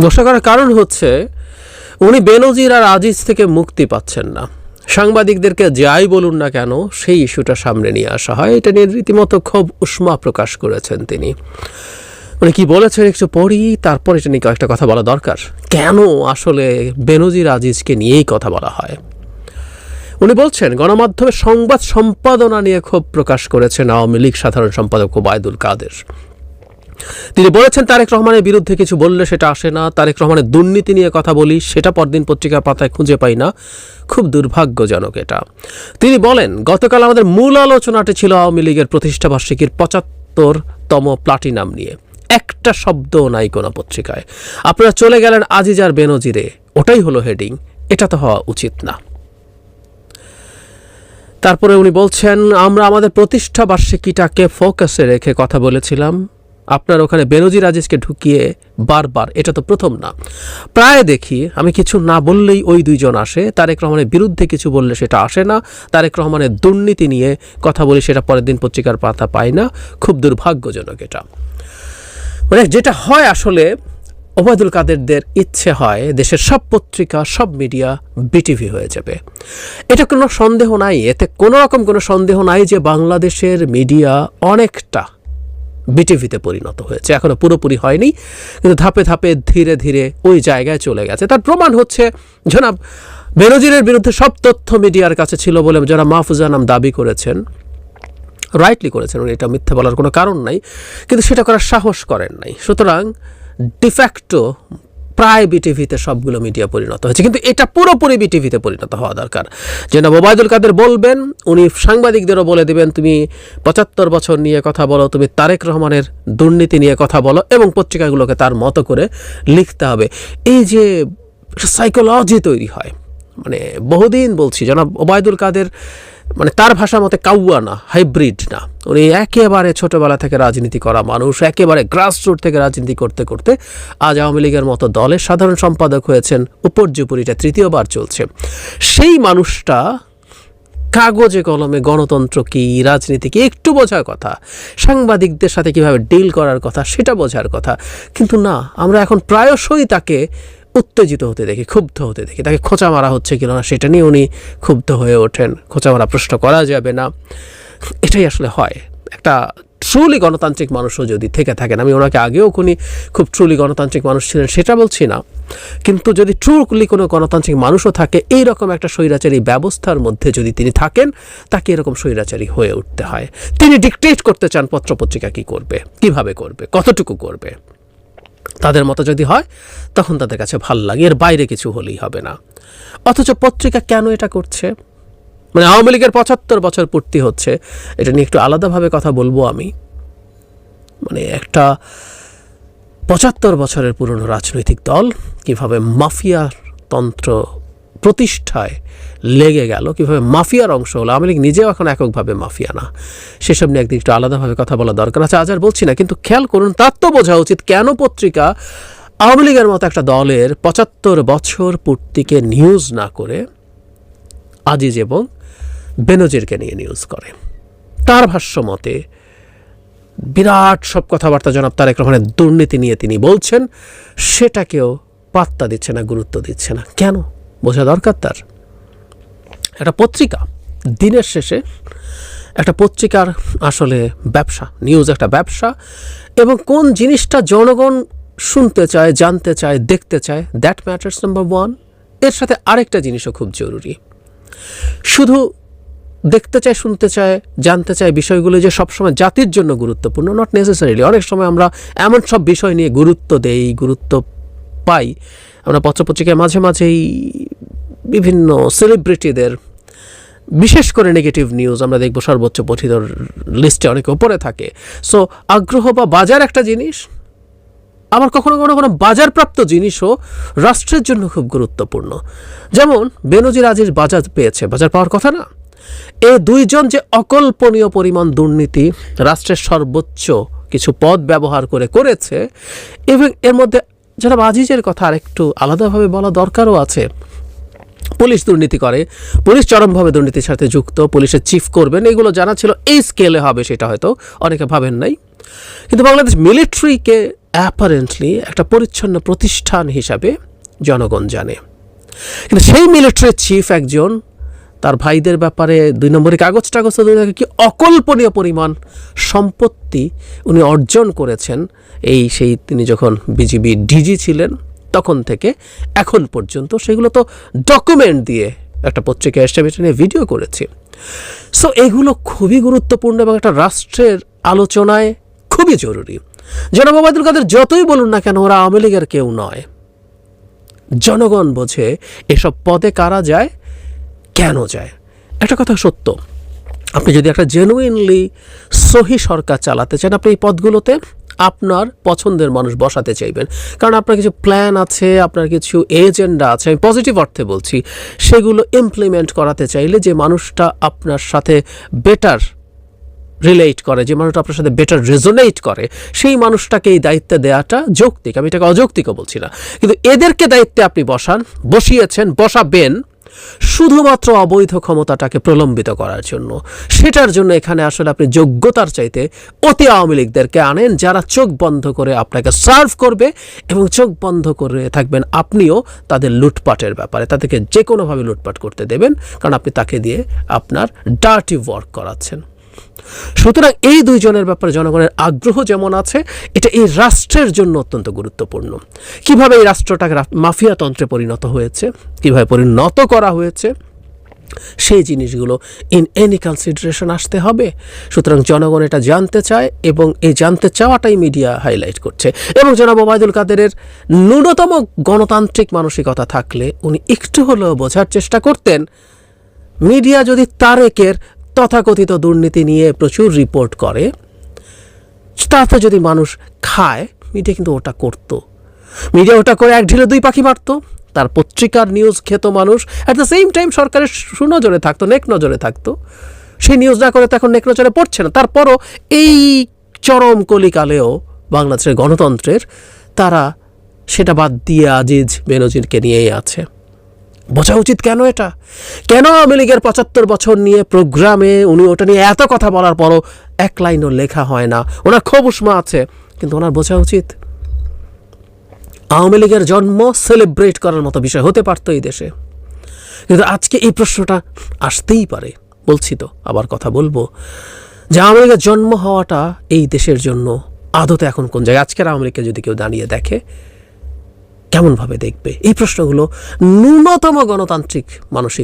বসা করার কারণ হচ্ছে, উনি বেনজির আর আজিজ থেকে মুক্তি পাচ্ছেন না। সাংবাদিকদেরকে যাই বলুন না কেন, সেই ইস্যুটা সামনে নিয়ে আসা হয়। এটা নিয়ে রীতিমতো খুব উষ্মা প্রকাশ করেছেন তিনি। উনি কি বলেছেন একটু পড়ি তারপর এটা নিয়ে কয়েকটা কথা বলা দরকার। কেন আসলে বেনজির আজিজকে নিয়েই কথা বলা হয়? উনি বলছেন, গণমাধ্যমে সংবাদ সম্পাদনা নিয়ে ক্ষোভ প্রকাশ করেছেন আওয়ামী লীগ সাধারণ সম্পাদক ওবায়দুল কাদের। তিনি বলেছেন, তারেক রহমানের বিরুদ্ধে কিছু বললে সেটা আসে না। তারেক রহমানের দুর্নীতি নিয়ে কথা বলি, সেটা পরদিন পত্রিকা পাতায় খুঁজে পাই না। খুব দুর্ভাগ্যজনক এটা। তিনি বলেন, গতকাল আমাদের মূল আলোচনাটি ছিল আওয়ামী লীগের প্রতিষ্ঠাবার্ষিকীর পঁচাত্তরতম প্লাটিনাম নিয়ে। একটা শব্দও নাই কোনো পত্রিকায়। আপনারা চলে গেলেন আজিজার বেনজিরে। ওটাই হলো হেডিং। এটা তো হওয়া উচিত না। তারপরে উনি বলছেন, আমরা আমাদের প্রতিষ্ঠা বার্ষিকীটাকে ফোকাসে রেখে কথা বলেছিলাম। আপনার ওখানে বেনজির আজিজকে ঢুকিয়ে বারবার, এটা তো প্রথম না। প্রায় দেখি, আমি কিছু না বললেই ওই দুইজন আসে। তারেক রহমানের বিরুদ্ধে কিছু বললে সেটা আসে না। তারেক রহমানের দুর্নীতি নিয়ে কথা বলি সেটা পরের দিন পত্রিকার পাতা পাই না। খুব দুর্ভাগ্যজনক এটা। মানে যেটা হয় আসলে, ওবায়দুল কাদেরদের ইচ্ছে হয়, দেশের সব পত্রিকা, সব মিডিয়া বিটিভি হয়ে যাবে। এটা কোনো সন্দেহ নাই। এতে কোনো রকম কোনো সন্দেহ নাই যে বাংলাদেশের মিডিয়া অনেকটা বিটিভিতে পরিণত হয়েছে। এখনও পুরোপুরি হয়নি, কিন্তু ধাপে ধাপে ধীরে ধীরে ওই জায়গায় চলে গেছে। তার প্রমাণ হচ্ছে, জনাব বেনজিরের বিরুদ্ধে সব তথ্য মিডিয়ার কাছে ছিল বলে যারা মাহফুজা নাম দাবি করেছেন। রাইটলি করেছেন উনি, এটা মিথ্যে বলার কোনো কারণ নাই, কিন্তু সেটা করার সাহস করেন নাই। সুতরাং ডিফ্যাক্টো প্রায় বিটিভিতে সবগুলো মিডিয়া পরিণত হয়েছে। কিন্তু এটা পুরোপুরি বিটিভিতে পরিণত হওয়া দরকার। যে না ওবায়দুল কাদের বলবেন, উনি সাংবাদিকদেরও বলে দেবেন, তুমি পঁচাত্তর বছর নিয়ে কথা বলো, তুমি তারেক রহমানের দুর্নীতি নিয়ে কথা বলো, এবং পত্রিকাগুলোকে তার মতো করে লিখতে হবে। এই যে সাইকোলজি তৈরি হয় মানে বহুদিন বলছি, জনাব ওবায়দুল কাদের মানে তার ভাষা মতে কাউয়া না হাইব্রিড না। উনি একেবারে ছোটবেলা থেকে রাজনীতি করা মানুষ, একেবারে গ্রাসরুট থেকে রাজনীতি করতে করতে আজ আওয়ামী লীগের মতো দলের সাধারণ সম্পাদক হয়েছেন, উপর্যুপরিটা তৃতীয়বার চলছে। সেই মানুষটা কাগজে কলমে গণতন্ত্র কি, রাজনীতি কি, একটু বোঝার কথা, সাংবাদিকদের সাথে কীভাবে ডিল করার কথা, সেটা বোঝার কথা। কিন্তু না, আমরা এখন প্রায়শই তাকে উত্তেজিত হতে দেখি, ক্ষুব্ধ হতে দেখি। তাকে খোঁচা মারা হচ্ছে কিনা না, সেটা নিয়ে উনি ক্ষুব্ধ হয়ে ওঠেন। খোঁচা মারা প্রশ্ন করা যাবে না। এটাই আসলে হয়। একটা ট্রুলি গণতান্ত্রিক মানুষও যদি থেকে থাকেন, আমি ওনাকে আগেও কোনি খুব ট্রুলি গণতান্ত্রিক মানুষ ছিলেন, সেটা বলছি না। কিন্তু যদি ট্রুলি কোনো গণতান্ত্রিক মানুষও থাকে এই রকম একটা স্বৈরাচারী ব্যবস্থার মধ্যে যদি তিনি থাকেন, তাকে এরকম স্বৈরাচারী হয়ে উঠতে হয়। তিনি ডিকটেট করতে চান পত্রপত্রিকা কী করবে, কীভাবে করবে, কতটুকু করবে। তাদের মতো যদি হয়, তখন তাদের কাছে ভালো লাগে। এর বাইরে কিছু হলেই হবে না। অথচ পত্রিকা কেন এটা করছে? মানে আওয়ামী লীগের পঁচাত্তর বছর পূর্তি হচ্ছে, এটা নিয়ে একটু আলাদাভাবে কথা বলব আমি। মানে একটা পঁচাত্তর বছরের পুরনো রাজনৈতিক দল, কীভাবে মাফিয়া তন্ত্র প্রতিষ্ঠায় লেগে গেল। কীভাবে মাফিয়ার অংশ হলো? আওয়ামী লীগ নিজেও এখন এককভাবে মাফিয়া না। সেসব নিয়ে একদিন একটু আলাদাভাবে কথা বলা দরকার আছে। আজ আর বলছি না, কিন্তু খেয়াল করুন, তার তো বোঝা উচিত কেন পত্রিকা আওয়ামী লীগের মতো একটা দলের পঁচাত্তর বছর পূর্তিকে নিউজ না করে আজিজ এবং বেনজিরকে নিয়ে নিউজ করে। তার ভাষ্য মতে, বিরাট সব কথাবার্তা জনাব তারেক রহমানের দুর্নীতি নিয়ে তিনি বলছেন, সেটাকেও পাত্তা দিচ্ছে না, গুরুত্ব দিচ্ছে না। কেন? বোঝা দরকার তার। একটা পত্রিকা, দিনের শেষে একটা পত্রিকার আসলে ব্যবসা নিউজ একটা ব্যবসা এবং কোন জিনিসটা জনগণ শুনতে চায়, জানতে চায়, দেখতে চায় দ্যাট ম্যাটার্স নাম্বার ওয়ানের সাথে আরেকটা জিনিসও খুব জরুরি। শুধু দেখতে চায়, শুনতে চায়, জানতে চায় বিষয়গুলো যে সবসময় জাতির জন্য গুরুত্বপূর্ণ নট নেসেসারিলি অনেক সময় আমরা এমন সব বিষয় নিয়ে গুরুত্ব দেই, গুরুত্ব পাই। আমরা পত্রপত্রিকায় মাঝে মাঝেই বিভিন্ন সেলিব্রিটিদের বিশেষ করে নেগেটিভ নিউজ আমরা দেখব সর্বোচ্চ পঠিত লিস্টে অনেক উপরে থাকে। সো আগ্রহ বা বাজার একটা জিনিস, আবার কখনো কখনো কোনো বাজারপ্রাপ্ত জিনিসও রাষ্ট্রের জন্য খুব গুরুত্বপূর্ণ। যেমন, বেনজির আজিজ বাজার পেয়েছে, বাজার পাওয়ার কথা না? এ দুইজন যে অকল্পনীয় পরিমাণ দুর্নীতি রাষ্ট্রের সর্বোচ্চ কিছু পদ ব্যবহার করে করেছে, এবং এর মধ্যে যারা আজিজের কথা আরেকটু আলাদাভাবে বলা দরকারও আছে। পুলিশ দুর্নীতি করে, পুলিশ চরমভাবে দুর্নীতির সাথে যুক্ত, পুলিশের চিফ করবেন, এগুলো জানা ছিল এই স্কেলে হবে সেটা হয়তো অনেকে ভাবেন নাই। কিন্তু বাংলাদেশ মিলিটারিকে অ্যাপারেন্টলি একটা পরিচ্ছন্ন প্রতিষ্ঠান হিসাবে জনগণ জানে। কিন্তু সেই মিলিটারির চিফ একজন, তার ভাইদের ব্যাপারে দুই নম্বরে কাগজ টাগজ কি অকল্পনীয় পরিমাণ সম্পত্তি উনি অর্জন করেছেন। এই সেই তিনি যখন বিজিবি ডিজি ছিলেন তখন থেকে এখন পর্যন্ত সেগুলো তো ডকুমেন্ট দিয়ে একটা পত্রিকা এসে আমি নিয়ে ভিডিও করেছি। সো এগুলো খুবই গুরুত্বপূর্ণ এবং একটা রাষ্ট্রের আলোচনায় খুবই জরুরি। জনাব কাদের, যতই বলুন না কেন, ওরা আওয়ামী লীগের কেউ নয়। জনগণ বোঝে এসব পদে কারা যায়, কেন যায়? একটা কথা সত্য, আপনি যদি একটা জেনুইনলি সহি সরকার চালাতে চান, আপনি এই পদগুলোতে আপনার পছন্দের মানুষ বসাতে চাইবেন। কারণ আপনার কিছু প্ল্যান আছে, আপনার কিছু এজেন্ডা আছে, আমি পজিটিভ অর্থে বলছি, সেগুলো ইমপ্লিমেন্ট করাতে চাইলে যে মানুষটা আপনার সাথে বেটার রিলেট করে, যে মানুষটা আপনার সাথে বেটার রেজোনেট করে, সেই মানুষটাকে এই দায়িত্বে দেওয়াটা যৌক্তিক। আমি এটাকে অযৌক্তিকও বলছি না। কিন্তু এদেরকে দায়িত্বে আপনি বসান, বসিয়েছেন, বসাবেন শুধুমাত্র অবৈধ ক্ষমতাটাকে প্রলম্বিত করার জন্য। সেটার জন্য এখানে আসলে আপনি যোগ্যতার চাইতে অতি আওয়ামী লীগদেরকে আনেন, যারা চোখ বন্ধ করে আপনাকে সার্ভ করবে এবং চোখ বন্ধ করে থাকবেন আপনিও তাদের লুটপাটের ব্যাপারে, তাদেরকে যে কোনোভাবে লুটপাট করতে দেবেন, কারণ আপনি তাকে দিয়ে আপনার ডার্টি ওয়ার্ক করাচ্ছেন। সুতরাং এই দুইজনের ব্যাপারে জনগণের আগ্রহ যেমন আছে, এটা এই রাষ্ট্রের জন্য অত্যন্ত গুরুত্বপূর্ণ। কীভাবে এই রাষ্ট্রটাকে মাফিয়াতন্ত্রে পরিণত হয়েছে, কীভাবে পরিণত করা হয়েছে, সেই জিনিসগুলো ইন এনি কনসিডারেশন আসতে হবে। সুতরাং জনগণ এটা জানতে চায় এবং এই জানতে চাওয়াটাই মিডিয়া হাইলাইট করছে। এবং জনাব ওবায়দুল কাদেরের ন্যূনতম গণতান্ত্রিক মানসিকতা থাকলে উনি একটু হলেও বোঝার চেষ্টা করতেন মিডিয়া যদি তারেকের তথাকথিত দুর্নীতি নিয়ে প্রচুর রিপোর্ট করে। তাতে যদি মানুষ খায় মিডিয়া কিন্তু ওটা করতো। মিডিয়া ওটা করে এক ঢিলে দুই পাখি মারতো। তার পত্রিকার নিউজ খেত মানুষ। অ্যাট দ্য সেম টাইম সরকারের সুনজরে থাকতো, নেক নজরে থাকতো। সেই নিউজ না করে তো এখন নেক নজরে পড়ছে না। তারপরও এই চরম কলিকালেও বাংলাদেশের গণতন্ত্রের, তারা সেটা বাদ দিয়ে আজিজ বেনজিরকে নিয়েই আছে। বোঝা উচিত কেন এটা? কেন আওয়ামী লীগের পঁচাত্তর বছর নিয়ে প্রোগ্রামে উনি ওটা নিয়ে এত কথা বলার পরও এক লাইনও লেখা হয় না? ওনার খুব উষ্মা আছে, কিন্তু ওনার বোঝা উচিত। আওয়ামী লীগের জন্ম সেলিব্রেট করার মতো বিষয় হতে পারতো এই দেশে। কিন্তু আজকে এই প্রশ্নটা আসতেই পারে, বলছি তো, আবার কথা বলব। যে আওয়ামী লীগের জন্ম হওয়াটা এই দেশের জন্য আদতে এখন কোন জায়গায়? আজকের আওয়ামী লীগকে যদি কেউ দাঁড়িয়ে দেখে কেমনভাবে দেখবে? এই প্রশ্নগুলো ন্যূনতম গণতান্ত্রিক মানসিক